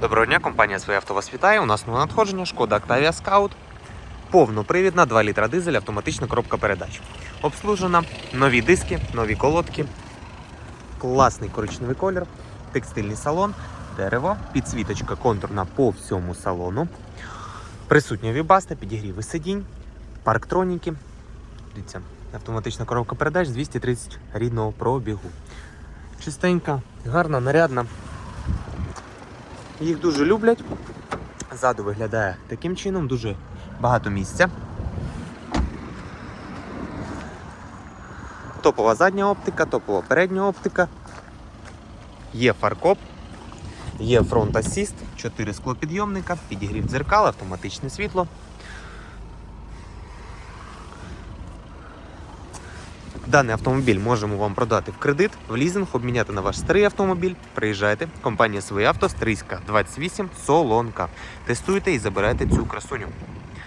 Доброго дня, компанія Своє авто вас вітає. У нас нове надходження, шкода Octavia Scout. Повнопривідна, 2 літра дизель, автоматична коробка передач. Обслужена, нові диски, нові колодки, класний коричневий колір, текстильний салон, дерево, підсвіточка контурна по всьому салону. Присутня вібаста, підігріви сидінь, парктроніки. Дивіться, автоматична коробка передач 230 рідного пробігу. Чистенька, гарна, нарядна. Їх дуже люблять. Ззаду виглядає таким чином, дуже багато місця. Топова задня оптика, топова передня оптика. Є фаркоп, є фронт асіст, 4 склопідйомника, підігрів дзеркал, автоматичне світло. Даний автомобіль можемо вам продати в кредит, в лізинг, обміняти на ваш старий автомобіль. Приїжджайте. Компанія «Своє авто» Стрийська 28 Солонка. Тестуйте і забирайте цю красуню.